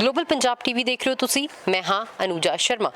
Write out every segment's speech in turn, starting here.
Global Punjab TV ਦੇਖ ਰਹੇ ਹੋ ਤੁਸੀਂ। ਮੈਂ ਹਾਂ ਅਨੂਜਾ ਸ਼ਰਮਾ।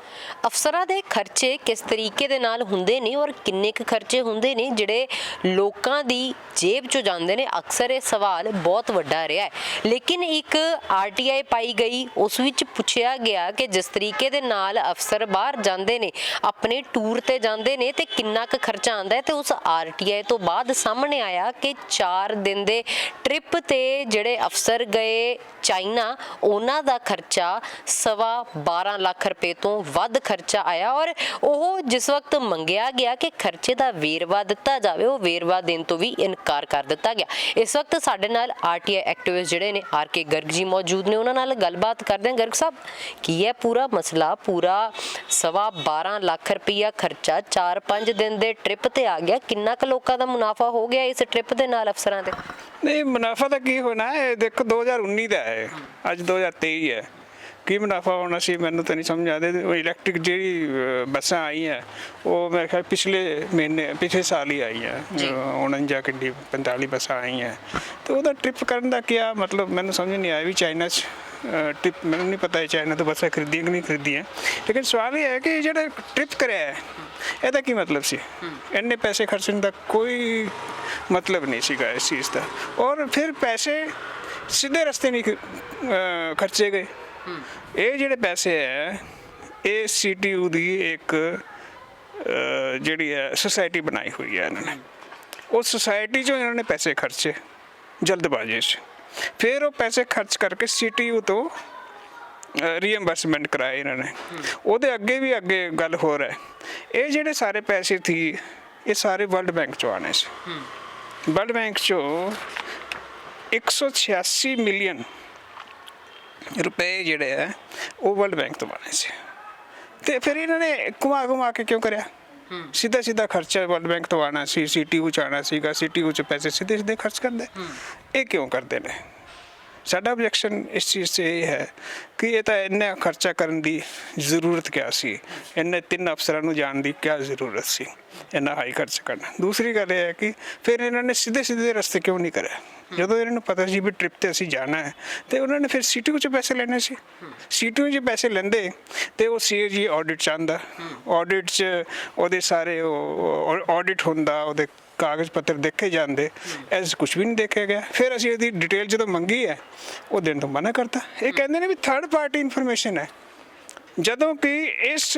ਅਫਸਰਾਂ ਦੇ ਖਰਚੇ ਕਿਸ ਤਰੀਕੇ ਦੇ ਨਾਲ ਹੁੰਦੇ ਨੇ ਔਰ ਕਿੰਨੇ ਕੁ ਖਰਚੇ ਹੁੰਦੇ ਨੇ, ਜਿਹੜੇ ਲੋਕਾਂ ਦੀ ਜੇਬ ਚੋਂ ਜਾਂਦੇ ਨੇ, ਅਕਸਰ ਇਹ ਸਵਾਲ ਬਹੁਤ ਵੱਡਾ ਰਿਹਾ ਹੈ। ਲੇਕਿਨ ਇੱਕ ਆਰਟੀਆਈ ਪਾਈ ਗਈ, ਉਸ ਵਿੱਚ ਪੁੱਛਿਆ ਗਿਆ ਕਿ ਜਿਸ ਤਰੀਕੇ ਦੇ ਨਾਲ ਅਫਸਰ ਬਾਹਰ ਜਾਂਦੇ ਨੇ, ਆਪਣੇ ਟੂਰ ਤੇ ਜਾਂਦੇ ਨੇ ਤੇ ਕਿੰਨਾ ਕੁ ਖਰਚਾ ਆਉਂਦਾ ਹੈ ਤੇ ਉਸ ਆਰਟੀਆਈ ਤੋਂ ਬਾਅਦ ਸਾਹਮਣੇ ਆਇਆ ਕਿ 4 ਦਿਨ ਦੇ ਟ੍ਰਿਪ ਤੇ ਜਿਹੜੇ ਅਫਸਰ ਗਏ ਚਾਈਨਾ, ਉਹਨਾਂ ਦਾ ਖਰਚਾ ਸਵਾ 12 ਲੱਖ ਰੁਪਏ ਤੋਂ ਵੱਧ ਖਰਚਾ ਆਇਆ ਔਰ ਉਹ ਜਿਸ ਵਕਤ ਮੰਗਿਆ ਗਿਆ ਕਿ ਖਰਚੇ ਦਾ ਵੇਰਵਾ ਦਿੱਤਾ ਜਾਵੇ, ਉਹ ਵੇਰਵਾ ਦੇਣ ਤੋਂ ਵੀ ਇਨਕਾਰ ਕਰ ਦਿੱਤਾ ਗਿਆ। ਇਸ ਵਕਤ ਸਾਡੇ ਨਾਲ ਆਰਟੀਆਈ ਐਕਟਿਵਿਸਟ ਜਿਹੜੇ ਨੇ, ਆਰ ਗਰਗ ਜੀ ਮੌਜੂਦ ਨੇ, ਉਹਨਾਂ ਨਾਲ ਗੱਲਬਾਤ ਕਰਦੇ ਹਾਂ। ਗਰਗ ਸਾਹਿਬ, ਕੀ ਹੈ ਪੂਰਾ ਮਸਲਾ, ਪੂਰਾ ਸਵਾ 12 ਲੱਖ ਰੁਪਈਆ ਖਰਚਾ 4-5 ਦਿਨ ਦੇ ਟ੍ਰਿਪ ਤੇ ਆ ਗਿਆ? ਕਿੰਨਾ ਕੁ ਲੋਕਾਂ ਦਾ ਮੁਨਾਫਾ ਹੋ ਗਿਆ ਇਸ ਟ੍ਰਿਪ ਦੇ ਨਾਲ ਅਫਸਰਾਂ ਦੇ? ਨਹੀਂ ਮੁਨਾਫਾ ਤਾਂ ਕੀ ਹੋਣਾ ਹੈ? ਦੇਖੋ 2019 ਦਾ ਹੈ। ਅੱਜ 2023 ਹੈ। ਕੀ ਮੁਨਾਫਾ ਹੋਣਾ ਸੀ? ਮੈਨੂੰ ਤਾਂ ਨਹੀਂ ਸਮਝ ਆਦੇ ਉਹ ਇਲੈਕਟ੍ਰਿਕ ਜਿਹੜੀ ਬੱਸਾਂ ਆਈਆਂ ਉਹ ਮੇਰੇ ਖਿਆਲ ਪਿਛਲੇ ਮਹੀਨੇ ਪਿਛਲੇ ਸਾਲ ਹੀ ਆਈਆਂ। ਜੀ। 49 ਕਿੰਨੀ 45 ਬੱਸਾਂ ਆਈਆਂ। ਤੇ ਉਹਦਾ ਟ੍ਰਿਪ ਕਰਨ ਦਾ ਕੀ ਮਤਲਬ? ਮੈਨੂੰ ਸਮਝ ਨਹੀਂ ਆਇਆ ਵੀ ਚਾਈਨਾ 'ਚ ਟ੍ਰਿਪ ਮੈਨੂੰ ਨਹੀਂ ਪਤਾ ਹੈ ਚਾਈਨਾ ਤੋਂ ਬੱਸਾਂ ਖਰੀਦੀਆਂ ਕਿ ਨਹੀਂ ਖਰੀਦੀਆਂ। ਲੇਕਿਨ ਸਵਾਲ ਇਹ ਹੈ ਕਿ ਜਿਹੜਾ ਟ੍ਰਿਪ ਕਰਿਆ ਹੈ ਇਹਦਾ ਕੀ ਮਤਲਬ ਸੀ? ਇੰਨੇ ਪੈਸੇ ਖਰਚਣ ਦਾ ਕੋਈ ਮਤਲਬ ਨਹੀਂ ਸੀਗਾ ਇਸ ਚੀਜ਼ ਦਾ। ਔਰ ਫਿਰ ਪੈਸੇ ਸਿੱਧੇ ਰਸਤੇ ਨਹੀਂ ਖਰਚੇ ਗਏ। ਇਹ ਜਿਹੜੇ ਪੈਸੇ ਹੈ ਇਹ ਸੀਟੀਯੂ ਦੀ ਇੱਕ ਜਿਹੜੀ ਹੈ ਸੁਸਾਇਟੀ ਬਣਾਈ ਹੋਈ ਹੈ ਇਹਨਾਂ ਨੇ। ਉਸ ਸੁਸਾਇਟੀ 'ਚੋਂ ਇਹਨਾਂ ਨੇ ਪੈਸੇ ਖਰਚੇ ਜਲਦਬਾਜ਼ੀ 'ਚ। ਫਿਰ ਉਹ ਪੈਸੇ ਖਰਚ ਕਰਕੇ ਸੀਟੀਯੂ ਤੋਂ ਰੀਇੰਬਰਸਮੈਂਟ ਕਰਾਏ ਇਹਨਾਂ ਨੇ। ਉਹਦੇ ਅੱਗੇ ਵੀ ਅੱਗੇ ਗੱਲ ਹੋ ਹੈ। ਇਹ ਜਿਹੜੇ ਸਾਰੇ ਪੈਸੇ ਸੀ ਇਹ ਸਾਰੇ ਵਰਲਡ ਬੈਂਕ ਚੋਂ ਆਣੇ ਸੀ। ਵਰਲਡ ਬੈਂਕ ਚੋਂ 186 ਮਿਲੀਅਨ ਰੁਪਏ ਜਿਹੜੇ ਹੈ ਉਹ ਵਰਲਡ ਬੈਂਕ ਤੋਂ ਬਣੇ ਸੀ। ਤੇ ਫਿਰ ਇਹਨਾਂ ਨੇ ਘੁਮਾ ਘੁਮਾ ਕੇ ਕਿਉਂ ਕਰਿਆ? ਸਿੱਧਾ ਸਿੱਧਾ ਖਰਚਾ ਵਰਲਡ ਬੈਂਕ ਤੋਂ ਆਣਾ ਸੀ ਸੀਟੀਯੂ ਚ ਆਣਾ ਸੀਗਾ ਸੀਟੀਯੂ ਚ ਪੈਸੇ ਸਿੱਧੇ ਸਿੱਧੇ ਖਰਚ ਕਰਦੇ। ਇਹ ਕਿਉਂ ਕਰਦੇ ਨੇ? ਸਾਡਾ ਆਬਜੈਕਸ਼ਨ ਇਸ ਚੀਜ਼ 'ਤੇ ਇਹ ਹੈ ਕਿ ਇਹ ਤਾਂ ਇੰਨਾ ਖਰਚਾ ਕਰਨ ਦੀ ਜ਼ਰੂਰਤ ਕਿਆ ਸੀ? ਇੰਨੇ ਤਿੰਨ ਅਫਸਰਾਂ ਨੂੰ ਜਾਣ ਦੀ ਕਿਆ ਜ਼ਰੂਰਤ ਸੀ? ਇੰਨਾ ਹਾਈ ਖਰਚ ਕਰਨਾ। ਦੂਸਰੀ ਗੱਲ ਇਹ ਹੈ ਕਿ ਫਿਰ ਇਹਨਾਂ ਨੇ ਸਿੱਧੇ ਸਿੱਧੇ ਰਸਤੇ ਕਿਉਂ ਨਹੀਂ ਕਰਿਆ? ਜਦੋਂ ਇਹਨਾਂ ਨੂੰ ਪਤਾ ਸੀ ਵੀ ਟ੍ਰਿਪ ਤੇ ਅਸੀਂ ਜਾਣਾ ਹੈ ਤੇ ਉਹਨਾਂ ਨੇ ਫਿਰ ਸੀਟੀਯੂ 'ਚ ਪੈਸੇ ਲੈਣੇ ਸੀ। ਸੀਟੀਯੂ 'ਚ ਪੈਸੇ ਲੈਂਦੇ ਤੇ ਉਹ ਸੀਏਜੀ ਆਡਿਟ ਚਾਹੁੰਦਾ ਆਡਿਟ 'ਚ ਉਹਦੇ ਸਾਰੇ ਉਹ ਆਡਿਟ ਹੁੰਦਾ ਉਹਦੇ ਕਾਗਜ਼ ਪੱਤਰ ਦੇਖੇ ਜਾਂਦੇ ਐਸ ਕੁਝ ਵੀ ਨਹੀਂ ਦੇਖਿਆ ਗਿਆ। ਫਿਰ ਅਸੀਂ ਇਹਦੀ ਡਿਟੇਲ ਜਦੋਂ ਮੰਗੀ ਹੈ ਉਹ ਦੇਣ ਤੋਂ ਮਨਾ ਕਰਤਾ। ਇਹ ਕਹਿੰਦੇ ਨੇ ਵੀ ਥਰਡ ਪਾਰਟੀ ਇਨਫੋਰਮੇਸ਼ਨ ਹੈ। ਜਦੋਂ ਕਿ ਇਸ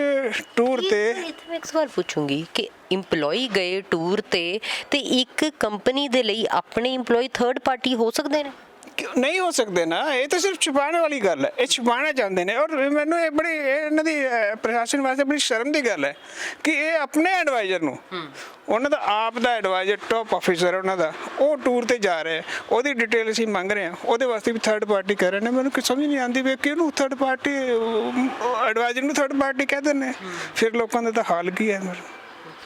ਟੂਰ ਤੇ ਮੈਂ ਇੱਕ ਸਵਾਲ ਪੁੱਛੂੰਗੀ ਕਿ EMPLOYE ਗਏ ਟੂਰ ਤੇ ਤੇ ਇੱਕ ਕੰਪਨੀ ਦੇ ਲਈ ਆਪਣੇ EMPLOYE ਥਰਡ ਪਾਰਟੀ ਹੋ ਸਕਦੇ ਨੇ? ਕਿਉਂ ਨਹੀਂ ਹੋ ਸਕਦੇ ਨਾ? ਇਹ ਤਾਂ ਸਿਰਫ ਛੁਪਾਉਣ ਵਾਲੀ ਗੱਲ ਹੈ। ਇਹ ਛੁਪਾਉਣਾ ਚਾਹੁੰਦੇ ਨੇ ਔਰ ਮੈਨੂੰ ਇਹ ਬੜੀ ਇਹ ਇਹਨਾਂ ਦੀ ਅਹ, ਪ੍ਰਸ਼ਾਸਨ ਵਾਸਤੇ ਬੜੀ ਸ਼ਰਮ ਦੀ ਗੱਲ ਹੈ ਕਿ ਇਹ ਆਪਣੇ ਐਡਵਾਈਜ਼ਰ ਨੂੰ ਉਹਨਾਂ ਦਾ ਆਪ ਦਾ ਐਡਵਾਈਜ਼ਰ ਟੌਪ ਆਫੀਸਰ ਉਹਨਾਂ ਦਾ ਉਹ ਟੂਰ ਤੇ ਜਾ ਰਿਹਾ ਹੈ। ਉਹਦੀ ਡਿਟੇਲ ਅਸੀਂ ਮੰਗ ਰਹੇ ਹਾਂ। ਉਹਦੇ ਵਾਸਤੇ ਵੀ ਥਰਡ ਪਾਰਟੀ ਕਰ ਰਹੇ ਨੇ। ਮੈਨੂੰ ਕੁਝ ਸਮਝ ਨਹੀਂ ਆਉਂਦੀ ਵੀ ਕਿਹਨੂੰ ਥਰਡ ਪਾਰਟੀ ਐਡਵਾਈਜ਼ਰ ਨੂੰ ਥਰਡ ਪਾਰਟੀ ਕਹਿੰਦੇ ਨੇ। ਫਿਰ ਲੋਕਾਂ ਦਾ ਤਾਂ ਹਾਲ ਕੀ ਹੈ? ਮੇਰੇ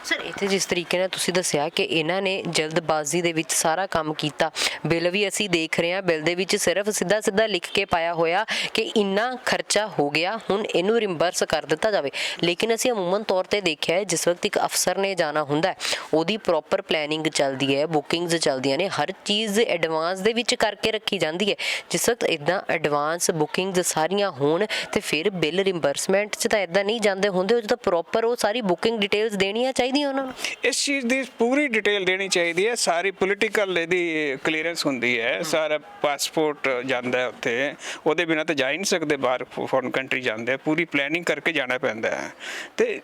ਸਰ, ਇੱਥੇ ਜਿਸ ਤਰੀਕੇ ਨਾਲ ਤੁਸੀਂ ਦੱਸਿਆ ਕਿ ਇਹਨਾਂ ਨੇ ਜਲਦਬਾਜ਼ੀ ਦੇ ਵਿੱਚ ਸਾਰਾ ਕੰਮ ਕੀਤਾ, ਬਿੱਲ ਵੀ ਅਸੀਂ ਦੇਖ ਰਹੇ ਹਾਂ, ਬਿੱਲ ਦੇ ਵਿੱਚ ਸਿਰਫ ਸਿੱਧਾ ਸਿੱਧਾ ਲਿਖ ਕੇ ਪਾਇਆ ਹੋਇਆ ਕਿ ਇੰਨਾ ਖਰਚਾ ਹੋ ਗਿਆ, ਹੁਣ ਇਹਨੂੰ ਰਿਮਬਰਸ ਕਰ ਦਿੱਤਾ ਜਾਵੇ। ਲੇਕਿਨ ਅਸੀਂ ਅਮੂਮਨ ਤੌਰ ਤੇ ਦੇਖਿਆ ਹੈ, ਜਿਸ ਵਕਤ ਇੱਕ ਅਫਸਰ ਨੇ ਜਾਣਾ ਹੁੰਦਾ ਉਹਦੀ ਪ੍ਰੋਪਰ ਪਲੈਨਿੰਗ ਚੱਲਦੀ ਹੈ ਬੁਕਿੰਗਸ ਚੱਲਦੀਆਂ ਨੇ, ਹਰ ਚੀਜ਼ ਐਡਵਾਂਸ ਦੇ ਵਿੱਚ ਕਰਕੇ ਰੱਖੀ ਜਾਂਦੀ ਹੈ। ਜਿਸ ਵਕਤ ਇਦਾਂ ਐਡਵਾਂਸ ਬੁਕਿੰਗਸ ਸਾਰੀਆਂ ਹੋਣ ਤੇ ਫਿਰ ਬਿੱਲ ਰਿੰਬਰਸਮੈਂਟ 'ਚ ਤਾਂ ਇਦਾਂ ਨਹੀਂ ਜਾਂਦੇ ਹੁੰਦੇ, ਉਹ ਜਦੋਂ ਪ੍ਰੋਪਰ ਉਹ ਸਾਰੀ ਬੁਕਿੰਗ ਡਿਟੇਲਸ ਦੇਣੀਆਂ ਚਾਹੀਦੀਆਂ ਉਹਨਾਂ ਨੂੰ? ਇਸ ਚੀਜ਼ ਦੀ ਪੂਰੀ ਡਿਟੇਲ ਦੇਣੀ ਚਾਹੀਦੀ ਹੈ। ਸਾਰੀ ਪੋਲੀਟੀਕਲ ਇਹਦੀ ਕਲੀਅਰੈਂਸ ਹੁੰਦੀ ਹੈ। ਸਾਰਾ ਪਾਸਪੋਰਟ ਜਾਂਦਾ ਉੱਥੇ। ਉਹਦੇ ਬਿਨਾ ਤਾਂ ਜਾ ਹੀ ਨਹੀਂ ਸਕਦੇ ਬਾਹਰ ਫੋਰਨ ਕੰਟਰੀ ਜਾਂਦੇ ਪੂਰੀ ਪਲੈਨਿੰਗ ਕਰਕੇ ਜਾਣਾ ਪੈਂਦਾ ਹੈ। ਤੇ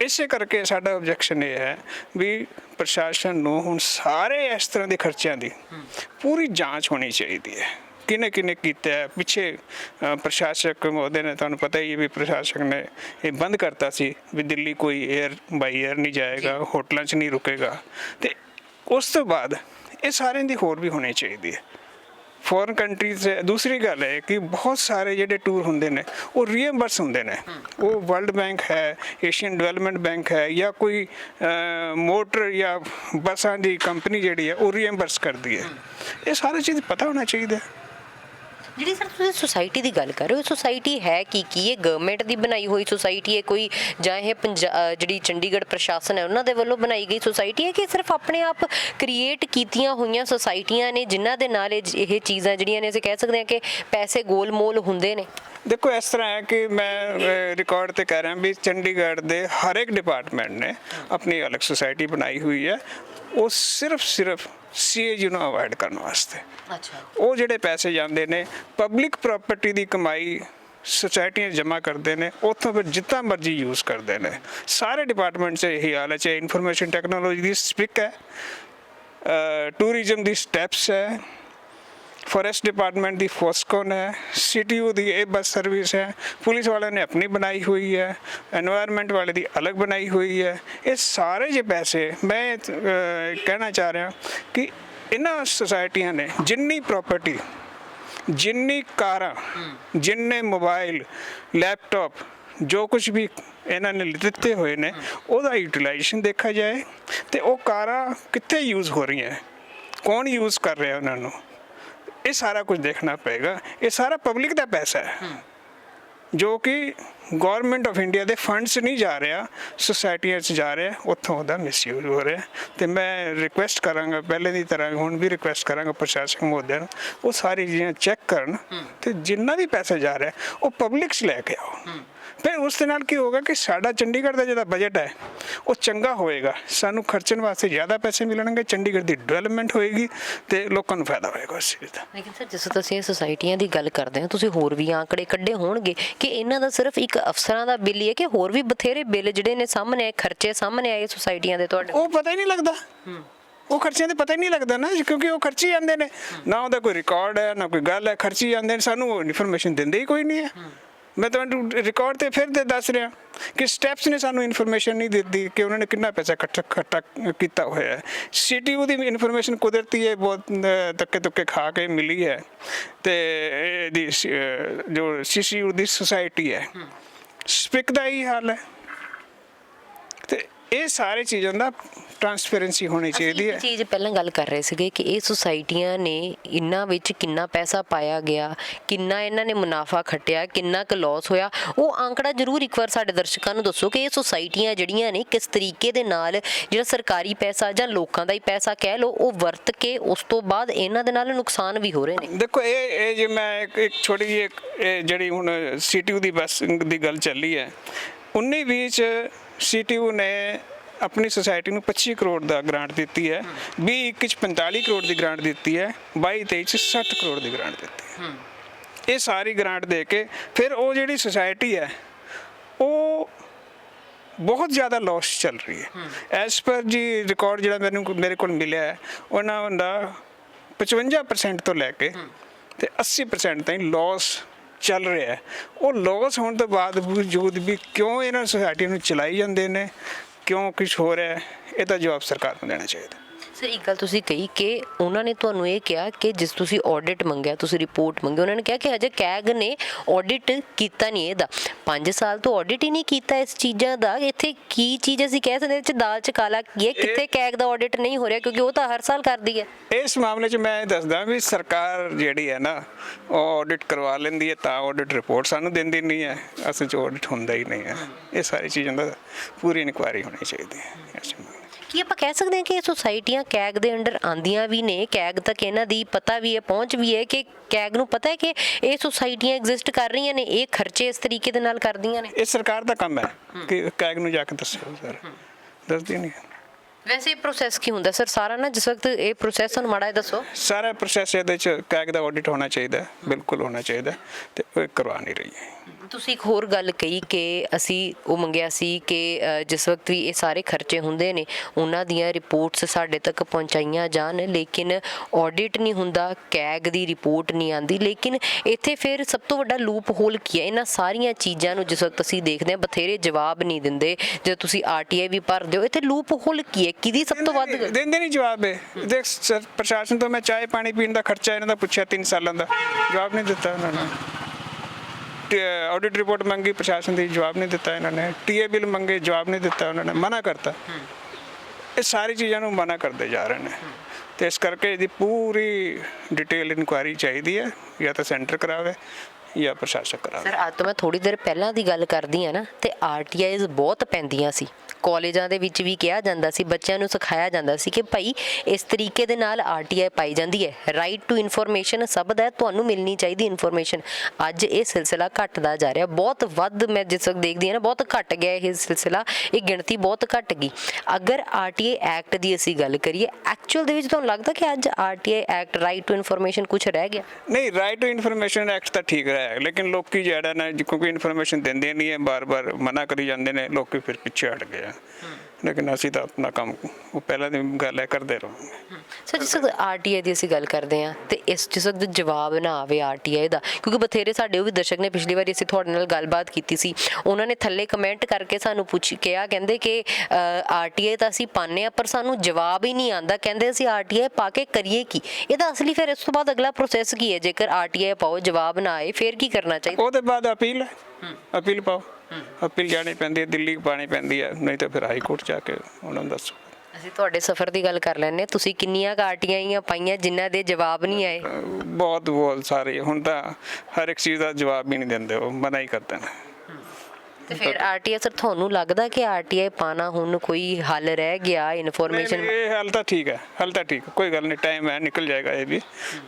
ਇਸੇ ਕਰਕੇ ਸਾਡਾ ਆਬਜੈਕਸ਼ਨ ਇਹ ਹੈ ਵੀ ਪ੍ਰਸ਼ਾਸਨ ਨੂੰ ਹੁਣ ਸਾਰੇ ਇਸ ਤਰ੍ਹਾਂ ਦੇ ਖਰਚਿਆਂ ਦੀ ਪੂਰੀ ਜਾਂਚ ਹੋਣੀ ਚਾਹੀਦੀ ਹੈ। ਕਿਨੇ ਕਿਨੇ ਕੀਤਾ ਹੈ ਪਿੱਛੇ ਅ, ਪ੍ਰਸ਼ਾਸਕ ਮਹੋਦਯ ਨੇ ਤੁਹਾਨੂੰ ਪਤਾ ਹੀ ਹੈ ਵੀ ਪ੍ਰਸ਼ਾਸਕ ਨੇ ਇਹ ਬੰਦ ਕਰਤਾ ਸੀ ਵੀ ਦਿੱਲੀ ਕੋਈ 에ਅਰ ਬਾਈ 에ਅਰ ਨਹੀਂ ਜਾਏਗਾ ਹੋਟਲਾਂ 'ਚ ਨਹੀਂ ਰੁਕੇਗਾ। ਤੇ ਉਸ ਤੋਂ ਬਾਅਦ ਇਹ ਸਾਰਿਆਂ ਦੀ ਹੋਰ ਵੀ ਹੋਣੀ ਚਾਹੀਦੀ ਹੈ। ਫੋਰਨ ਕੰਟਰੀਜ਼ ਦੂਸਰੀ ਗੱਲ ਹੈ ਕਿ ਬਹੁਤ ਸਾਰੇ ਜਿਹੜੇ ਟੂਰ ਹੁੰਦੇ ਨੇ ਉਹ ਰੀਇੰਬਰਸ ਹੁੰਦੇ ਨੇ। ਉਹ ਵਰਲਡ ਬੈਂਕ ਹੈ ਏਸ਼ੀਅਨ ਡਿਵੈਲਪਮੈਂਟ ਬੈਂਕ ਹੈ ਜਾਂ ਕੋਈ ਮੋਟਰ ਜਾਂ ਬੱਸਾਂ ਦੀ ਕੰਪਨੀ ਜਿਹੜੀ ਹੈ ਉਹ ਰੀਇੰਬਰਸ ਕਰਦੀ ਹੈ। ਇਹ ਸਾਰੇ ਚੀਜ਼ ਪਤਾ ਹੋਣਾ ਚਾਹੀਦਾ ਹੈ। ਜਿਹੜੀ ਸਰ ਤੁਸੀਂ ਸੁਸਾਇਟੀ ਦੀ ਗੱਲ ਕਰ ਰਹੇ ਹੋ ਸੁਸਾਇਟੀ ਹੈ ਕੀ ਕੀ ਇਹ ਗਵਰਨਮੈਂਟ ਦੀ ਬਣਾਈ ਹੋਈ ਸੁਸਾਇਟੀ ਹੈ ਕੋਈ, ਜਾਂ ਇਹ ਪੰਜਾ- ਜਿਹੜੀ ਚੰਡੀਗੜ੍ਹ ਪ੍ਰਸ਼ਾਸਨ ਹੈ ਉਹਨਾਂ ਦੇ ਵੱਲੋਂ ਬਣਾਈ ਗਈ ਸੁਸਾਇਟੀ ਹੈ ਕਿ ਸਿਰਫ ਆਪਣੇ ਆਪ ਕ੍ਰੀਏਟ ਕੀਤੀਆਂ ਹੋਈਆਂ ਸੁਸਾਇਟੀਆਂ ਨੇ, ਜਿਨ੍ਹਾਂ ਦੇ ਨਾਲ ਇਹ ਇਹ ਚੀਜ਼ਾਂ ਜਿਹੜੀਆਂ ਨੇ ਅਸੀਂ ਕਹਿ ਸਕਦੇ ਹਾਂ ਕਿ ਪੈਸੇ ਗੋਲ-ਮੋਲ ਹੁੰਦੇ ਨੇ? ਦੇਖੋ, ਇਸ ਤਰ੍ਹਾਂ ਹੈ ਕਿ ਮੈਂ ਰਿਕਾਰਡ ਤੇ ਕਹਿ ਰਿਹਾ ਵੀ ਚੰਡੀਗੜ੍ਹ ਦੇ ਹਰ ਇੱਕ ਡਿਪਾਰਟਮੈਂਟ ਨੇ ਆਪਣੀ ਅਲੱਗ ਸੁਸਾਇਟੀ ਬਣਾਈ ਹੋਈ ਹੈ। ਉਹ ਸਿਰਫ ਸਿਰਫ ਸੀਏਜੀ ਨੂੰ ਅਵਾਇਡ ਕਰਨ ਵਾਸਤੇ। ਅੱਛਾ। ਉਹ ਜਿਹੜੇ ਪੈਸੇ ਜਾਂਦੇ ਨੇ ਪਬਲਿਕ ਪ੍ਰਾਪਰਟੀ ਦੀ ਕਮਾਈ ਸੁਸਾਇਟੀਆਂ ਜਮ੍ਹਾਂ ਕਰਦੇ ਨੇ ਉੱਥੋਂ ਫਿਰ ਜਿੱਤਾ ਮਰਜ਼ੀ ਯੂਜ਼ ਕਰਦੇ ਨੇ। ਸਾਰੇ ਡਿਪਾਰਟਮੈਂਟ 'ਚ ਇਹੀ ਹਾਲ ਹੈ ਚਾਹੇ ਇਨਫੋਰਮੇਸ਼ਨ ਟੈਕਨੋਲੋਜੀ ਦੀ ਸਪਿਕ ਹੈ ਟੂਰਿਜ਼ਮ ਦੀ ਸਟੈਪਸ ਹੈ ਫੋਰੈਸਟ ਡਿਪਾਰਟਮੈਂਟ ਦੀ ਫੋਸਕੋਨ ਹੈ? ਸੀਟੀਯੂ ਦੀ ਇਹ ਬੱਸ ਸਰਵਿਸ ਹੈ। ਪੁਲਿਸ ਵਾਲਿਆਂ ਨੇ ਆਪਣੀ ਬਣਾਈ ਹੋਈ ਹੈ। এনवायरमेंट ਵਾਲੇ ਦੀ ਅਲੱਗ ਬਣਾਈ ਹੋਈ ਹੈ। ਇਹ ਸਾਰੇ ਜੇ ਪੈਸੇ, ਮੈਂ ਕਹਿਣਾ ਚਾਹ ਰਿਹਾ ਕਿ ਇਹਨਾਂ ਸੁਸਾਇਟੀਆਂ ਨੇ ਜਿੰਨੀ ਪ੍ਰਾਪਰਟੀ ਜਿੰਨੀ ਕਾਰਾਂ, ਜਿੰਨੇ ਮੋਬਾਈਲ ਲੈਪਟਾਪ ਜੋ ਕੁਝ ਵੀ ਇਹਨਾਂ ਨੇ ਦਿੱਤੇ ਹੋਏ ਨੇ, ਉਹਦਾ ਯੂਟਿਲਾਈਜੇਸ਼ਨ ਦੇਖਿਆ ਜਾਏ ਤੇ ਉਹ ਕਾਰਾਂ ਕਿੱਥੇ ਯੂਜ਼ ਹੋ ਰਹੀਆਂ? ਕੌਣ ਯੂਜ਼ ਕਰ ਰਿਹਾ ਉਹਨਾਂ ਨੂੰ? ਇਹ ਸਾਰਾ ਕੁਝ ਦੇਖਣਾ ਪਏਗਾ। ਇਹ ਸਾਰਾ ਪਬਲਿਕ ਦਾ ਪੈਸਾ ਹੈ। ਜੋ ਕਿ ਗਵਰਨਮੈਂਟ ਆਫ ਇੰਡੀਆ ਦੇ ਫੰਡਸ ਨਹੀਂ ਜਾ ਰਿਹਾ ਸੁਸਾਇਟੀਆਂ 'ਚ ਜਾ ਰਿਹਾ ਉੱਥੋਂ ਉਹਦਾ ਮਿਸਯੂਜ਼ ਹੋ ਰਿਹਾ। ਤੇ ਮੈਂ ਰਿਕੁਐਸਟ ਕਰਾਂਗਾ ਪਹਿਲੇ ਦੀ ਤਰ੍ਹਾਂ ਹੁਣ ਵੀ ਰਿਕੁਐਸਟ ਕਰਾਂਗਾ ਪ੍ਰਸ਼ਾਸਕ ਮਹੋਦਿਆਂ ਨੂੰ ਉਹ ਸਾਰੀ ਚੀਜ਼ਾਂ ਚੈੱਕ ਕਰਨ ਤੇ ਜਿੰਨਾ ਵੀ ਪੈਸਾ ਜਾ ਰਿਹਾ ਉਹ ਪਬਲਿਕ 'ਚ ਲੈ ਕੇ ਆਓ। ਫਿਰ ਉਸ ਦੇ ਨਾਲ ਕੀ ਹੋਗਾ ਕਿ ਸਾਡਾ ਚੰਡੀਗੜ੍ਹ ਦਾ ਜਿਹੜਾ ਬਜਟ ਹੈ ਉਹ ਚੰਗਾ ਹੋਏਗਾ। ਸਾਨੂੰ ਖਰਚਣ ਵਾਸਤੇ ਜ਼ਿਆਦਾ ਪੈਸੇ ਮਿਲਣਗੇ ਚੰਡੀਗੜ੍ਹ ਦੀ ਡਿਵੈਲਪਮੈਂਟ ਹੋਏਗੀ ਤੇ ਲੋਕਾਂ ਨੂੰ ਫਾਇਦਾ ਹੋਏਗਾ ਉਸ ਚੀਜ਼ ਦਾ। ਲੇਕਿਨ ਸਰ ਜਿਸ ਤੁਸੀਂ ਇਹ ਸੁਸਾਇਟੀਆਂ ਦੀ ਗੱਲ ਕਰਦੇ ਹੋ ਤੁਸੀਂ ਹੋਰ ਵੀ ਆંકੜੇ ਕੱਢੇ ਹੋਣਗੇ ਕਿ ਇਹਨਾਂ ਦਾ ਸਿਰਫ ਇੱਕ ਅਫਸਰਾਂ ਦਾ ਬਿੱਲ ਹੀ ਹੈ ਕਿ ਹੋਰ ਵੀ ਬਥੇਰੇ ਬਿੱਲ ਜਿਹੜੇ ਨੇ ਸਾਹਮਣੇ ਆਏ ਖਰਚੇ ਸਾਹਮਣੇ ਆਏ ਸੁਸਾਇਟੀਆਂ ਦੇ ਤੁਹਾਡੇ? ਉਹ ਪਤਾ ਹੀ ਨਹੀਂ ਲੱਗਦਾ। ਉਹ ਖਰਚਿਆਂ ਦੇ ਪਤਾ ਹੀ ਨਹੀਂ ਲੱਗਦਾ ਨਾ ਕਿਉਂਕਿ ਉਹ ਖਰਚੀ ਜਾਂਦੇ ਨੇ। ਨਾ ਉਹਦਾ ਕੋਈ ਰਿਕਾਰਡ ਹੈ ਨਾ ਕੋਈ ਗੱਲ ਹੈ ਖਰਚੀ ਜਾਂਦੇ ਨੇ ਸਾਨੂੰ ਇਨਫੋਰਮੇਸ਼ਨ ਦਿੰਦੇ ਹੀ ਕੋਈ ਨਹੀਂ ਹੈ। ਮੈਂ ਤੁਹਾਨੂੰ ਰਿਕਾਰਡ ਤੇ ਫਿਰ ਦੇ ਦੱਸ ਰਿਹਾ ਕਿ ਸਟੈਪਸ ਨੇ ਸਾਨੂੰ ਇਨਫੋਰਮੇਸ਼ਨ ਨਹੀਂ ਦਿੱਤੀ ਕਿ ਉਹਨਾਂ ਨੇ ਕਿੰਨਾ ਪੈਸਾ ਇਕੱਠਾ ਇਕੱਠਾ ਕੀਤਾ ਹੋਇਆ ਹੈ। ਸੀਟੀਯੂ ਦੀ ਇਨਫੋਰਮੇਸ਼ਨ ਕੁਦਰਤੀ ਹੈ ਬਹੁਤ ਧੱਕੇ ਧੁੱਕੇ ਖਾ ਕੇ ਮਿਲੀ ਹੈ। ਤੇ ਇਹਦੀ ਜੋ ਸੀਸੀਯੂ ਦੀ ਸੁਸਾਇਟੀ ਹੈ। ਸਪਿਕ ਦਾ ਹੀ ਹਾਲ ਹੈ। ਇਹ ਸਾਰੇ ਚੀਜ਼ਾਂ ਦਾ ਟਰਾਂਸਪੇਰੈਂਸੀ ਹੋਣੀ ਚਾਹੀਦੀ ਹੈ। ਚੀਜ਼ ਪਹਿਲਾਂ ਗੱਲ ਕਰ ਰਹੇ ਸੀਗੇ ਕਿ ਇਹ ਸੁਸਾਇਟੀਆਂ ਨੇ ਇਹਨਾਂ ਵਿੱਚ ਕਿੰਨਾ ਪੈਸਾ ਪਾਇਆ ਗਿਆ ਕਿੰਨਾ ਇਹਨਾਂ ਨੇ ਮੁਨਾਫਾ ਖੱਟਿਆ ਕਿੰਨਾ ਕੁ ਲਾਸ ਹੋਇਆ। ਉਹ ਆંકੜਾ ਜ਼ਰੂਰ ਇੱਕ ਵਾਰ ਸਾਡੇ ਦਰਸ਼ਕਾਂ ਨੂੰ ਦੱਸੋ ਕਿ ਇਹ ਸੁਸਾਇਟੀਆਂ ਜਿਹੜੀਆਂ ਨੇ ਕਿਸ ਤਰੀਕੇ ਦੇ ਨਾਲ ਜਿਹੜਾ ਸਰਕਾਰੀ ਪੈਸਾ ਜਾਂ ਲੋਕਾਂ ਦਾ ਹੀ ਪੈਸਾ ਕਹਿ ਲਓ ਉਹ ਵਰਤ ਕੇ ਉਸ ਤੋਂ ਬਾਅਦ ਇਹਨਾਂ ਦੇ ਨਾਲ ਨੁਕਸਾਨ ਵੀ ਹੋ ਰਹੇ ਨੇ? ਦੇਖੋ ਇਹ ਇਹ ਜੇ ਮੈਂ ਇੱਕ ਛੋਟੀ ਜਿਹੀ ਜਿਹੜੀ ਹੁਣ ਸੀਟੀਯੂ ਦੀ ਬੱਸ ਦੀ ਗੱਲ ਚੱਲੀ ਹੈ 19 20 ਚ ਸੀਟੀਯੂ ਨੇ ਆਪਣੀ ਸੁਸਾਇਟੀ ਨੂੰ 25 ਕਰੋੜ ਦਾ ਗ੍ਰਾਂਟ ਦਿੱਤੀ ਹੈ 20 21 ਚ 45 ਕਰੋੜ ਦੀ ਗ੍ਰਾਂਟ ਦਿੱਤੀ ਹੈ 22 23 ਚ 60 ਕਰੋੜ ਦੀ ਗ੍ਰਾਂਟ ਦਿੱਤੀ ਹੈ। ਇਹ ਸਾਰੀ ਗ੍ਰਾਂਟ ਦੇ ਕੇ ਫਿਰ ਉਹ ਜਿਹੜੀ ਸੁਸਾਇਟੀ ਹੈ, ਉਹ ਬਹੁਤ ਜ਼ਿਆਦਾ ਲਾਸ ਚੱਲ ਰਹੀ ਹੈ। ਐਸ ਪਰ ਜੀ ਰਿਕਾਰਡ ਜਿਹੜਾ ਮੈਨੂੰ ਮੇਰੇ ਕੋਲ ਮਿਲਿਆ ਹੈ, ਉਹਨਾਂ ਦਾ 55% ਤੋਂ ਲੈ ਕੇ ਤੇ 80% ਤਾਈਂ ਲਾਸ ਚੱਲ ਰਿਹਾ ਉਹ ਲਾਸ ਹੋਣ ਤੋਂ ਬਾਅਦ ਵਜੂਦ ਵੀ ਕਿਉਂ ਇਹਨਾਂ ਸੁਸਾਇਟੀ ਨੂੰ ਚਲਾਈ ਜਾਂਦੇ ਨੇ? ਕਿਉਂ ਕੁਝ ਹੋ ਰਿਹਾ ਇਹ ਤਾਂ ਜਵਾਬ ਸਰਕਾਰ ਨੂੰ ਦੇਣਾ ਚਾਹੀਦਾ। ਸਰ ਇੱਕ ਗੱਲ ਤੁਸੀਂ ਕਹੀ ਕਿ ਉਹਨਾਂ ਨੇ ਤੁਹਾਨੂੰ ਇਹ ਕਿਹਾ ਕਿ ਜਿਸ ਤੁਸੀਂ ਆਡਿਟ ਮੰਗਿਆ ਤੁਸੀਂ ਰਿਪੋਰਟ ਮੰਗੀ ਉਹਨਾਂ ਨੇ ਕਿਹਾ ਕਿ ਹਜੇ ਕੈਗ ਨੇ ਆਡਿਟ ਕੀਤਾ ਨਹੀਂ ਇਹਦਾ। 5 ਸਾਲ ਤੋਂ ਆਡਿਟ ਹੀ ਨਹੀਂ ਕੀਤਾ ਇਸ ਚੀਜ਼ਾਂ ਦਾ। ਇੱਥੇ ਕੀ ਚੀਜ਼ ਅਸੀਂ ਕਹਿ ਸਕਦੇ ਹਾਂ ਇਹ 'ਚ ਦਾਲ ਚ ਕਾਲਾ ਕੀ ਹੈ? ਕਿੱਥੇ ਕੈਗ ਦਾ ਆਡਿਟ ਨਹੀਂ ਹੋ ਰਿਹਾ ਕਿਉਂਕਿ ਉਹ ਤਾਂ ਹਰ ਸਾਲ ਕਰਦੀ ਹੈ। ਇਸ ਮਾਮਲੇ 'ਚ ਮੈਂ ਇਹ ਦੱਸਦਾ ਵੀ ਸਰਕਾਰ ਜਿਹੜੀ ਹੈ ਨਾ ਉਹ ਆਡਿਟ ਕਰਵਾ ਲੈਂਦੀ ਹੈ ਤਾਂ ਆਡਿਟ ਰਿਪੋਰਟ ਸਾਨੂੰ ਦਿੰਦੀ ਨਹੀਂ ਹੈ। ਅਸਲ 'ਚ ਆਡਿਟ ਹੁੰਦਾ ਹੀ ਨਹੀਂ ਹੈ। ਇਹ ਸਾਰੀ ਚੀਜ਼ਾਂ ਦਾ ਪੂਰੀ ਇਨਕੁਆਇਰੀ ਹੋਣੀ ਚਾਹੀਦੀ ਹੈ। ਇਸ ਮਾਮਲੇ 'ਚ। ਕੀ ਆਪਾਂ ਕਹਿ ਸਕਦੇ ਹਾਂ ਕਿ ਇਹ ਸੁਸਾਇਟੀਆਂ ਕੈਗ ਦੇ ਅੰਡਰ ਆਂਦੀਆਂ ਵੀ ਨੇ। ਕੈਗ ਤੱਕ ਇਹਨਾਂ ਦੀ ਪਤਾ ਵੀ ਹੈ, ਪਹੁੰਚ ਵੀ ਹੈ ਕਿ ਕੈਗ ਨੂੰ ਪਤਾ ਹੈ ਕਿ ਇਹ ਸੁਸਾਇਟੀਆਂ ਐਗਜ਼ਿਸਟ ਕਰ ਰਹੀਆਂ ਨੇ, ਇਹ ਖਰਚੇ ਇਸ ਤਰੀਕੇ ਦੇ ਨਾਲ ਕਰਦੀਆਂ ਨੇ। ਇਹ ਸਰਕਾਰ ਦਾ ਕੰਮ ਹੈ ਕਿ ਕੈਗ ਨੂੰ ਜਾ ਕੇ ਦੱਸੋ ਸਰ। ਦੱਸਦੀ ਨਹੀਂ। ਵੈਸੇ ਪ੍ਰੋਸੈਸ ਕੀ ਹੁੰਦਾ? ਸਰ ਸਾਰਾ ਨਾ ਜਿਸ ਵਕਤ ਇਹ ਪ੍ਰੋਸੈਸ ਸਾਨੂੰ ਮਾੜਾ ਜਿਹਾ ਦੱਸੋ। ਸਾਰਾ ਪ੍ਰੋਸੈਸ ਇਹਦੇ 'ਚ ਕੈਗ ਦਾ ਆਡਿਟ ਹੋਣਾ ਚਾਹੀਦਾ ਹੈ, ਬਿਲਕੁਲ ਹੋਣਾ ਚਾਹੀਦਾ ਹੈ, ਤੇ ਉਹ ਕਰਵਾ ਨਹੀਂ ਰਹੀ ਹੈ। ਤੁਸੀਂ ਇੱਕ ਹੋਰ ਗੱਲ ਕਹੀ ਕਿ ਅਸੀਂ ਉਹ ਮੰਗਿਆ ਸੀ ਕਿ ਅ, ਜਿਸ ਵਕਤ ਵੀ ਇਹ ਸਾਰੇ ਖਰਚੇ ਹੁੰਦੇ ਨੇ ਉਹਨਾਂ ਦੀਆਂ ਰਿਪੋਰਟਸ ਸਾਡੇ ਤੱਕ ਪਹੁੰਚਾਈਆਂ ਜਾਣ ਲੇਕਿਨ ਆਡਿਟ ਨਹੀਂ ਹੁੰਦਾ ਕੈਗ ਦੀ ਰਿਪੋਰਟ ਨਹੀਂ ਆਂਦੀ ਲੇਕਿਨ ਇੱਥੇ ਫਿਰ ਸਭ ਤੋਂ ਵੱਡਾ ਲੂਪ ਹੋਲ ਕੀ ਹੈ? ਇਹਨਾਂ ਸਾਰੀਆਂ ਚੀਜ਼ਾਂ ਨੂੰ ਜਿਸ ਵਕਤ ਅਸੀਂ ਦੇਖਦੇ ਹਾਂ ਬਥੇਰੇ ਜਵਾਬ ਨਹੀਂ ਦਿੰਦੇ ਜੇ ਤੁਸੀਂ ਆਰਟੀਆਈ ਵੀ ਭਰਦੇ ਹੋ ਇੱਥੇ ਲੂਪ ਹੋਲ ਕੀ ਹੈ? ਕਿਹਦੀ ਸਭ ਤੋਂ ਵੱਧ? ਦਿੰਦੇ ਨਹੀਂ ਜਵਾਬ ਹੈ ਦੇਖ ਸਰ ਪ੍ਰਸ਼ਾਸਨ ਤੋਂ ਮੈਂ ਚਾਹ ਪਾਣੀ ਪੀਣ ਦਾ ਖਰਚਾ ਇਹਨਾਂ ਦਾ ਪੁੱਛਿਆ 3 ਸਾਲਾਂ ਦਾ। ਜਵਾਬ ਨਹੀਂ ਦਿੱਤਾ ਉਹਨਾਂ ਨੇ। ਆਡਿਟ ਰਿਪੋਰਟ ਮੰਗੀ ਪ੍ਰਸ਼ਾਸਨ ਦੀ ਜਵਾਬ ਨਹੀਂ ਦਿੱਤਾ ਇਹਨਾਂ ਨੇ। ਟੀਏ ਬਿੱਲ ਮੰਗੇ ਜਵਾਬ ਨਹੀਂ ਦਿੱਤਾ ਉਹਨਾਂ ਨੇ। ਮਨਾ ਕਰਤਾ। ਇਹ ਸਾਰੀ ਚੀਜ਼ਾਂ ਨੂੰ ਮਨਾ ਕਰਦੇ ਜਾ ਰਹੇ ਨੇ। ਤੇ ਇਸ ਕਰਕੇ ਇਹਦੀ ਪੂਰੀ ਡਿਟੇਲ ਇਨਕੁਆਇਰੀ ਚਾਹੀਦੀ ਹੈ। ਜਾਂ ਤਾਂ ਸੈਂਟਰ ਕਰਾਵੇ। ਜਾਂ ਪ੍ਰਸ਼ਾਸਕ ਕਰਾਵੇ ਸਰ ਅੱਜ ਤੋਂ ਮੈਂ ਥੋੜੀ ਦੇਰ ਪਹਿਲਾਂ ਦੀ ਗੱਲ ਕਰਦੀ ਆ ਨਾ ਤੇ ਆਰਟੀਆਈਜ਼ ਬਹੁਤ ਪੈਂਦੀਆਂ ਸੀ। ਕਾਲਜਾਂ ਦੇ ਵਿੱਚ ਵੀ ਕਿਹਾ ਜਾਂਦਾ ਸੀ ਬੱਚਿਆਂ ਨੂੰ ਸਿਖਾਇਆ ਜਾਂਦਾ ਸੀ ਕਿ ਭਾਈ ਇਸ ਤਰੀਕੇ ਦੇ ਨਾਲ ਆਰਟੀਆਈ ਪਾਈ ਜਾਂਦੀ ਹੈ। ਰਾਈਟ ਟੂ ਇਨਫੋਰਮੇਸ਼ਨ ਸਭ ਦਾ ਹੈ, ਤੁਹਾਨੂੰ ਮਿਲਣੀ ਚਾਹੀਦੀ ਇਨਫੋਰਮੇਸ਼ਨ ਅੱਜ ਇਹ ਸਿਲਸਿਲਾ ਘਟਦਾ ਜਾ ਰਿਹਾ। ਬਹੁਤ ਵੱਧ ਮੈਂ ਜਿਸ ਵਕਤ ਦੇਖਦੀ ਹਾਂ ਨਾ ਬਹੁਤ ਘਟ ਗਿਆ ਇਹ ਸਿਲਸਿਲਾ। ਇਹ ਗਿਣਤੀ ਬਹੁਤ ਘਟ ਗਈ। ਅਗਰ ਆਰਟੀਆਈ ਐਕਟ ਦੀ ਅਸੀਂ ਗੱਲ ਕਰੀਏ ਐਕਚੁਅਲ ਦੇ ਵਿੱਚ ਤੁਹਾਨੂੰ ਲੱਗਦਾ ਕਿ ਅੱਜ RTI act right to information ਕੁਝ ਰਹਿ ਗਿਆ? ਨਹੀਂ ਰਾਈਟ ਟੂ ਇਨਫੋਰਮੇਸ਼ਨ ਐਕਟ ਤਾਂ ਠੀਕ ਰਿਹਾ ਹੈ, ਲੇਕਿਨ ਲੋਕੀ ਜਿਹੜਾ ਨਾ ਜੀ ਕਿਉਂਕਿ ਇਨਫੋਰਮੇਸ਼ਨ ਦਿੰਦੇ ਨਹੀਂ ਹੈ, ਬਾਰ-ਬਾਰ ਮਨਾ ਕਰੀ ਜਾਂਦੇ ਨੇ, ਲੋਕੀ ਫਿਰ ਪਿੱਛੇ ਹਟ ਗਏ ਆ। ਲੇਕਿਨ ਅਸੀਂ ਤਾਂ ਆਪਣਾ ਕੰਮ ਉਹ ਪਹਿਲਾਂ ਦੀ ਗੱਲ ਹੈ ਕਰਦੇ ਰਹਾਂਗੇ ਸਰ ਜਿਸ ਵਕਤ ਆਰਟੀਆਈ ਦੀ ਅਸੀਂ ਗੱਲ ਕਰਦੇ ਹਾਂ ਤੇ ਇਸ ਜਿਸ ਵਕਤ ਜਵਾਬ ਨਾ ਆਵੇ ਆਰਟੀਆਈ ਦਾ ਕਿਉਂਕਿ ਬਥੇਰੇ ਸਾਡੇ ਉਹ ਵੀ ਦਰਸ਼ਕ ਨੇ ਪਿਛਲੀ ਵਾਰੀ ਅਸੀਂ ਤੁਹਾਡੇ ਨਾਲ ਗੱਲਬਾਤ ਕੀਤੀ ਸੀ ਉਹਨਾਂ ਨੇ ਥੱਲੇ ਕਮੈਂਟ ਕਰਕੇ ਸਾਨੂੰ ਪੁੱਛ ਕਿਹਾ ਕਹਿੰਦੇ ਕਿ ਆਰਟੀਆਈ ਤਾਂ ਅਸੀਂ ਪਾਣੇ ਆ ਪਰ ਸਾਨੂੰ ਜਵਾਬ ਹੀ ਨਹੀਂ ਆਂਦਾ ਕਹਿੰਦੇ ਅਸੀਂ ਆਰਟੀਆਈ ਪਾ ਕੇ ਕਰੀਏ ਕੀ? ਇਹਦਾ ਅਸਲੀ ਫਿਰ ਇਸ ਤੋਂ ਬਾਅਦ ਅਗਲਾ ਪ੍ਰੋਸੈਸ ਕੀ ਹੈ? ਜੇਕਰ ਆਰਟੀਆਈ ਪਾਓ ਜਵਾਬ ਨਾ ਆਏ ਫਿਰ ਕੀ ਕਰਨਾ ਚਾਹੀਦਾ? ਉਹਦੇ ਬਾਅਦ ਅਪੀਲ ਹੈ। ਅਪੀਲ ਪਾਓ। ਅਪੀਲ ਜਾਣੀ ਪੈਂਦੀ ਹੈ ਦਿੱਲੀ ਪਾਣੀ ਪੈਂਦੀ ਹੈ ਨਹੀਂ ਤਾਂ ਫਿਰ ਹਾਈ ਕੋਰਟ ਜਾ ਕੇ ਉਹਨਾਂ ਨੂੰ ਦੱਸੋ। ਅਸੀਂ ਤੁਹਾਡੇ ਸਫ਼ਰ ਦੀ ਗੱਲ ਕਰ ਹਾਂ। ਤੁਸੀਂ ਕਿੰਨੀਆਂ ਆਰਟੀਆਈਆਂ ਪਾਈਆਂ ਜਿਨ੍ਹਾਂ ਦੇ ਜਵਾਬ ਨਹੀਂ ਆਏ? ਬਹੁਤ ਬਹੁਤ ਸਾਰੇ। ਹੁਣ ਤਾਂ ਹਰ ਇੱਕ ਚੀਜ਼ ਦਾ ਜਵਾਬ ਹੀ ਨਹੀਂ ਦਿੰਦੇ ਉਹ ਮਨਾ ਹੀ ਕਰਦੇ ਨੇ ਤੇ ਫਿਰ ਆਰਟੀਆਈ ਸਰ ਤੁਹਾਨੂੰ ਲੱਗਦਾ ਕਿ ਆਰਟੀਆਈ ਪਾਣਾ ਹੁਣ ਕੋਈ ਹੱਲ ਰਹਿ ਗਿਆ ਇਨਫੋਰਮੇਸ਼ਨ ਇਹ ਹੱਲ ਤਾਂ ਠੀਕ ਹੈ ਹੱਲ ਤਾਂ ਠੀਕ ਹੈ, ਕੋਈ ਗੱਲ ਨਹੀਂ ਟਾਈਮ ਹੈ ਨਿਕਲ ਜਾਏਗਾ ਇਹ ਵੀ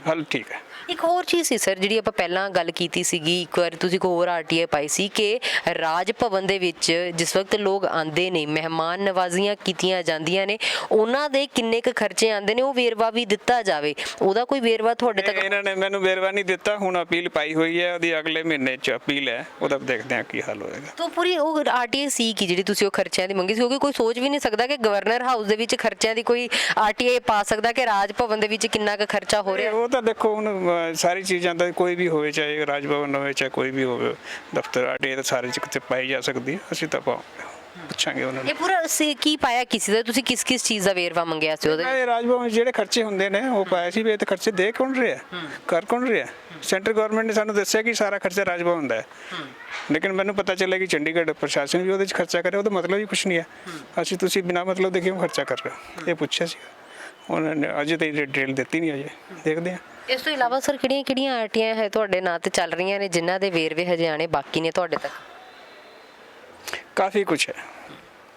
ਹੱਲ ਠੀਕ ਹੈ। ਇੱਕ ਹੋਰ ਚੀਜ਼ ਸੀ ਸਰ ਜਿਹੜੀ ਆਪਾਂ ਪਹਿਲਾਂ ਗੱਲ ਕੀਤੀ ਸੀਗੀ ਇੱਕ ਵਾਰ ਤੁਸੀਂ ਕੋਈ ਹੋਰ ਆਰਟੀਆਈ ਪਾਈ ਸੀ ਕਿ ਰਾਜ ਭਵਨ ਦੇ ਵਿੱਚ ਜਿਸ ਵਕਤ ਲੋਕ ਆਂਦੇ ਨੇ ਮਹਿਮਾਨ ਨਵਾਜ਼ੀਆਂ ਕੀਤੀਆਂ ਜਾਂਦੀਆਂ ਨੇ ਉਹਨਾਂ ਦੇ ਕਿੰਨੇ ਕੁ ਖਰਚੇ ਆਂਦੇ ਨੇ ਉਹ ਵੇਰਵਾ ਵੀ ਦਿੱਤਾ ਜਾਵੇ? ਉਹਦਾ ਕੋਈ ਵੇਰਵਾ ਤੁਹਾਡੇ ਤੱਕ ਇਹਨਾਂ ਨੇ ਮੈਨੂੰ ਬੇਰਵਾ ਨਹੀਂ ਦਿੱਤਾ ਹੁਣ ਅਪੀਲ ਪਾਈ ਹੋਈ ਹੈ ਉਹਦੀ ਅਗਲੇ ਮਹੀਨੇ ਚ ਅਪੀਲ ਹੈ ਉਹਦਾ ਦੇਖਦੇ ਹਾਂ ਕੀ ਹੱਲ ਹੋਏਗਾ। ਤੋਂ ਪੂਰੀ ਉਹ ਆਰਟੀਆਈ ਸੀ ਕਿ ਜਿਹੜੀ ਤੁਸੀਂ ਉਹ ਖਰਚਿਆਂ ਦੀ ਮੰਗੀ ਸੀ? ਕਿਉਂਕਿ ਕੋਈ ਸੋਚ ਵੀ ਨਹੀਂ ਸਕਦਾ ਕਿ ਗਵਰਨਰ ਹਾਊਸ ਦੇ ਵਿੱਚ ਖਰਚਿਆਂ ਦੀ ਕੋਈ ਆਰਟੀਆਈ ਪਾ ਸਕਦਾ ਕਿ ਰਾਜ ਭਵਨ ਦੇ ਵਿੱਚ ਕਿੰਨਾ ਕੁ ਖਰਚਾ ਹੋ ਰਿਹਾ? ਉਹ ਤਾਂ ਦੇਖੋ ਹੁਣ ਸਾਰੀ ਚੀਜ਼ਾਂ ਦਾ ਕੋਈ ਵੀ ਹੋਵੇ, ਚਾਹੇ ਰਾਜ ਭਵਨ ਹੋਵੇ, ਚਾਹੇ ਕੋਈ ਵੀ ਹੋਵੇ, ਦਫ਼ਤਰ ਆਟੇ ਤਾਂ ਸਾਰੇ ਚ ਕਿਤੇ ਪਾਈ ਜਾ ਸਕਦੀ ਹੈ। ਅਸੀਂ ਤਾਂ ਪਾਓ ਪੁੱਛਾਂਗੇ ਉਹਨਾਂ ਨੂੰ। ਇਹ ਪੂਰਾ ਸੀ ਕੀ ਪਾਇਆ ਕਿਸੇ ਦਾ? ਤੁਸੀਂ ਕਿਸ ਕਿਸ ਚੀਜ਼ ਦਾ ਵੇਰਵਾ ਮੰਗਿਆ ਸੀ ਉਹਦੇ? ਇਹ ਰਾਜ ਭਵਨ 'ਚ ਜਿਹੜੇ ਖਰਚੇ ਹੁੰਦੇ ਨੇ ਉਹ ਪਾਇਆ ਸੀ ਵੀ ਇਹ ਤਾਂ ਖਰਚੇ ਦੇ ਕੌਣ ਰਿਹਾ? ਕਰ ਕੌਣ ਰਿਹਾ? ਸੈਂਟਰ ਗਵਰਨਮੈਂਟ ਨੇ ਸਾਨੂੰ ਦੱਸਿਆ ਕਿ ਸਾਰਾ ਖਰਚਾ ਰਾਜ ਭਵਨ ਦਾ ਹੈ। ਲੇਕਿਨ ਮੈਨੂੰ ਪਤਾ ਚੱਲਿਆ ਕਿ ਚੰਡੀਗੜ੍ਹ ਪ੍ਰਸ਼ਾਸਨ ਵੀ ਉਹਦੇ 'ਚ ਖਰਚਾ ਕਰੇ ਉਹਦਾ ਮਤਲਬ ਹੀ ਕੁਝ ਨਹੀਂ ਹੈ। ਅਸੀਂ ਤੁਸੀਂ ਬਿਨਾਂ ਮਤਲਬ ਦੇ ਕਿਉਂ ਖਰਚਾ ਕਰ ਰਹੇ ਹੋ? ਇਹ ਪੁੱਛਿਆ ਸੀ। ਉਹਨਾਂ ਨੇ ਅਜੇ ਤਾਂ ਡਿਟੇਲ ਦਿੱਤੀ ਨਹੀਂ ਅਜੇ। ਦੇਖਦੇ ਹਾਂ। ਇਸ ਤੋਂ ਇਲਾਵਾ ਸਰ ਕਿਹੜੀਆਂ ਕਿਹੜੀਆਂ ਆਰਟੀਆਂ ਹੈ ਤੁਹਾਡੇ ਨਾਂ ਤੇ ਚੱਲ ਰਹੀਆਂ ਨੇ ਜਿਨ੍ਹਾਂ ਦੇ ਵੇਰਵੇ ਹਜੇ ਆਣੇ ਬਾਕੀ ਨੇ ਤੁਹਾਡੇ ਤੱਕ? ਕਾਫੀ ਕੁਝ ਹੈ।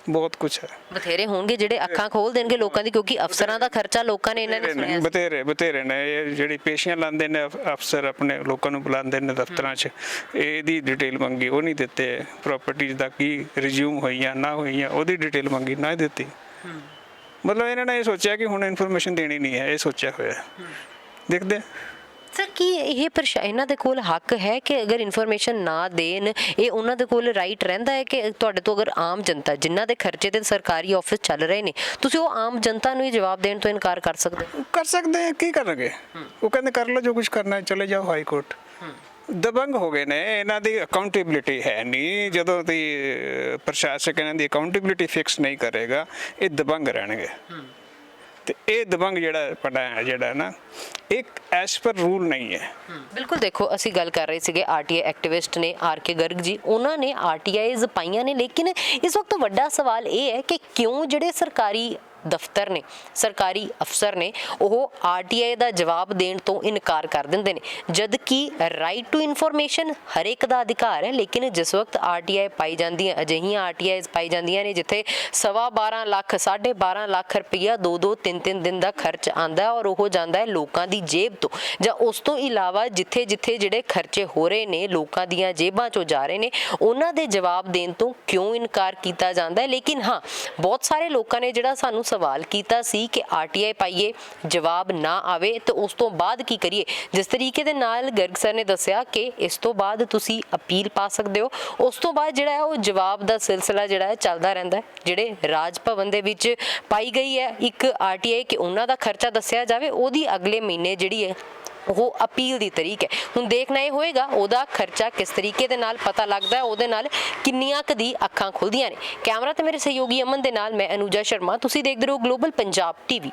ਬਹੁਤ ਕੁਝ ਹੈ। ਬਥੇਰੇ ਹੋਣਗੇ ਜਿਹੜੇ ਅੱਖਾਂ ਖੋਲ ਦੇਣਗੇ ਲੋਕਾਂ ਦੀ ਕਿਉਂਕਿ ਅਫਸਰਾਂ ਦਾ ਖਰਚਾ ਲੋਕਾਂ ਨੇ ਇਹਨਾਂ ਨੇ ਸੁਣਿਆ। ਬਥੇਰੇ ਬਥੇਰੇ ਨੇ। ਇਹ ਜਿਹੜੀ ਪੇਸ਼ੀਆਂ ਲਾਉਂਦੇ ਨੇ ਅਫ- ਅਫਸਰ ਆਪਣੇ ਲੋਕਾਂ ਨੂੰ ਬੁਲਾਉਂਦੇ ਨੇ ਦਫ਼ਤਰਾਂ 'ਚ ਇਹਦੀ ਡਿਟੇਲ ਮੰਗੀ ਉਹ ਨਹੀਂ ਦਿੱਤੇ। ਪ੍ਰਾਪਰਟੀਆਂ ਦਾ ਕੀ ਰਿਜ਼ਿਊਮ ਹੋਈਆਂ ਨਾ ਹੋਈਆਂ ਉਹਦੀ ਡਿਟੇਲ ਮੰਗੀ ਨਾ ਦਿੱਤੀ। ਮਤਲਬ ਇਹਨਾਂ ਨੇ ਇਹ ਸੋਚਿਆ ਕਿ ਹੁਣ ਇਨਫੋਰਮੇਸ਼ਨ ਦੇਣੀ ਨਹੀਂ ਹੈ ਇਹ ਸੋਚਿਆ ਹੋਇਆ। ਦੇਖਦੇ। ਸਰ ਕੀ ਇਹ ਪ੍ਰਸ਼ਾ ਇਹਨਾਂ ਦੇ ਕੋਲ ਹੱਕ ਹੈ ਕਿ ਅਗਰ ਇਨਫੋਰਮੇਸ਼ਨ ਨਾ ਦੇਣ ਇਹ ਉਹਨਾਂ ਦੇ ਕੋਲ ਰਾਈਟ ਰਹਿੰਦਾ ਹੈ ਕਿ ਤੁਹਾਡੇ ਤੋਂ ਅਗਰ ਆਮ ਜਨਤਾ ਜਿਨ੍ਹਾਂ ਦੇ ਖਰਚੇ ਤੇ ਸਰਕਾਰੀ ਆਫਿਸ ਚੱਲ ਰਹੇ ਨੇ ਤੁਸੀਂ ਉਹ ਆਮ ਜਨਤਾ ਨੂੰ ਹੀ ਜਵਾਬ ਦੇਣ ਤੋਂ ਇਨਕਾਰ ਕਰ ਸਕਦੇ ਹੋ? ਕਰ ਸਕਦੇ ਆ ਕੀ ਕਰਨਗੇ ਉਹ ਕਹਿੰਦੇ ਕਰ ਲਓ ਜੋ ਕੁਝ ਕਰਨਾ ਹੈ ਚਲੇ ਜਾਓ ਹਾਈ ਕੋਰਟ ਦਬੰਗ ਹੋ ਗਏ ਨੇ ਇਹਨਾਂ ਦੀ ਅਕਾਊਂਟੇਬਿਲਿਟੀ ਹੈ ਨਹੀਂ। ਜਦੋਂ ਦੀ ਅਹ, ਪ੍ਰਸ਼ਾਸਕ ਇਹਨਾਂ ਦੀ ਅਕਾਊਂਟੇਬਿਲਿਟੀ ਫਿਕਸ ਨਹੀਂ ਕਰੇਗਾ ਇਹ ਦਬੰਗ ਰਹਿਣਗੇ। ਤੇ ਇਹ ਦਬੰਗ ਜਿਹੜਾ ਪੜਾ ਜਿਹੜਾ ਨਾ ਇੱਕ ਐਸ ਪਰ ਰੂਲ ਨਹੀਂ ਹੈ। ਬਿਲਕੁਲ ਦੇਖੋ, ਅਸੀਂ ਗੱਲ ਕਰ ਰਹੇ ਸੀਗੇ ਆਰਟੀਆਈ ਐਕਟਿਵਿਸਟ ਨੇ ਆਰ ਕੇ ਗਰਗ ਜੀ, ਉਹਨਾਂ ਨੇ ਆਰਟੀਆਈਜ਼ ਪਾਈਆਂ ਨੇ, ਲੇਕਿਨ ਇਸ ਵਕਤ ਵੱਡਾ ਸਵਾਲ ਇਹ ਹੈ ਕਿ ਕਿਉਂ ਜਿਹੜੇ ਸਰਕਾਰੀ ਦਫ਼ਤਰ ਨੇ, ਸਰਕਾਰੀ ਅਫਸਰ ਨੇ, ਉਹ ਆਰਟੀਆਈ ਦਾ ਜਵਾਬ ਦੇਣ ਤੋਂ ਇਨਕਾਰ ਕਰ ਦਿੰਦੇ ਨੇ। ਜਦ ਕਿ ਰਾਈਟ ਟੂ ਇਨਫੋਰਮੇਸ਼ਨ ਹਰੇਕ ਦਾ ਅਧਿਕਾਰ ਹੈ, ਲੇਕਿਨ ਜਿਸ ਵਕਤ ਆਰਟੀਆਈ ਪਾਈ ਜਾਂਦੀਆਂ, ਅਜਿਹੀਆਂ ਆਰਟੀਆਈਜ਼ ਪਾਈ ਜਾਂਦੀਆਂ ਨੇ, ਜਿੱਥੇ ਸਵਾ 12 ਲੱਖ 12.5 ਲੱਖ ਰੁਪਈਆ 2-2 3-3 ਦਿਨ ਦਾ ਖਰਚ ਆਂਦਾ ਔਰ ਉਹ ਜਾਂਦਾ ਹੈ ਲੋਕਾਂ ਦੀ ਜੇਬ ਤੋਂ। ਜਾਂ ਉਸ ਤੋਂ ਇਲਾਵਾ ਜਿੱਥੇ ਜਿੱਥੇ ਜਿਹੜੇ ਖਰਚੇ ਹੋ ਰਹੇ ਨੇ, ਲੋਕਾਂ ਦੀਆਂ ਜੇਬਾਂ ਚੋਂ ਜਾ ਰਹੇ ਨੇ, ਉਹਨਾਂ ਦੇ ਜਵਾਬ ਦੇਣ ਤੋਂ ਕਿਉਂ ਇਨਕਾਰ ਕੀਤਾ ਜਾਂਦਾ ਹੈ? ਲੇਕਿਨ ਹਾਂ, ਬਹੁਤ ਸਾਰੇ ਲੋਕਾਂ ਨੇ ਜਿਹੜਾ ਸਾਨੂੰ ਸਵਾਲ ਕੀਤਾ ਸੀ ਕਿ ਆਰਟੀਆਈ ਪਾਈਏ, ਜਵਾਬ ਨਾ ਆਵੇ, ਤੇ ਉਸ ਤੋਂ ਬਾਅਦ ਕੀ ਕਰੀਏ? ਜਿਸ ਤਰੀਕੇ ਦੇ ਨਾਲ ਗਰਗ ਸਰ ਨੇ ਦੱਸਿਆ ਕਿ ਇਸ ਤੋਂ ਬਾਅਦ ਤੁਸੀਂ ਅਪੀਲ ਪਾ ਸਕਦੇ ਹੋ। ਉਸ ਤੋਂ ਬਾਅਦ ਜਿਹੜਾ ਹੈ, ਉਹ ਜਵਾਬ ਦਾ ਸਿਲਸਿਲਾ ਜਿਹੜਾ ਹੈ, ਚੱਲਦਾ ਰਹਿੰਦਾ ਹੈ, ਜਿਹੜੇ ਰਾਜ ਭਵਨ ਦੇ ਵਿੱਚ ਪਾਈ ਗਈ ਹੈ ਇੱਕ ਆਰਟੀਆਈ ਕਿ ਉਹਨਾਂ ਦਾ ਖਰਚਾ ਦੱਸਿਆ ਜਾਵੇ, ਉਹਦੀ ਅਗਲੇ ਮਹੀਨੇ ਜਿਹੜੀ ਹੈ ਉਹ ਅਪੀਲ ਦੀ ਤਰੀਕ ਹੈ। ਹੁਣ ਦੇਖਣਾ ਇਹ ਹੋਏਗਾ ਉਹਦਾ ਖਰਚਾ ਕਿਸ ਤਰੀਕੇ ਦੇ ਨਾਲ ਪਤਾ ਲੱਗਦਾ ਹੈ, ਉਹਦੇ ਨਾਲ ਕਿੰਨੀਆਂ ਕੁ ਦੀ ਅੱਖਾਂ ਖੁੱਲਦੀਆਂ ਨੇ। ਕੈਮਰਾ ਤੇ ਮੇਰੇ ਸਹਿਯੋਗੀ ਅਮਨ ਦੇ ਨਾਲ ਮੈਂ ਅਨੂਜਾ ਸ਼ਰਮਾ, ਤੁਸੀਂ ਦੇਖਦੇ ਰਹੋ ਗਲੋਬਲ ਪੰਜਾਬ ਟੀਵੀ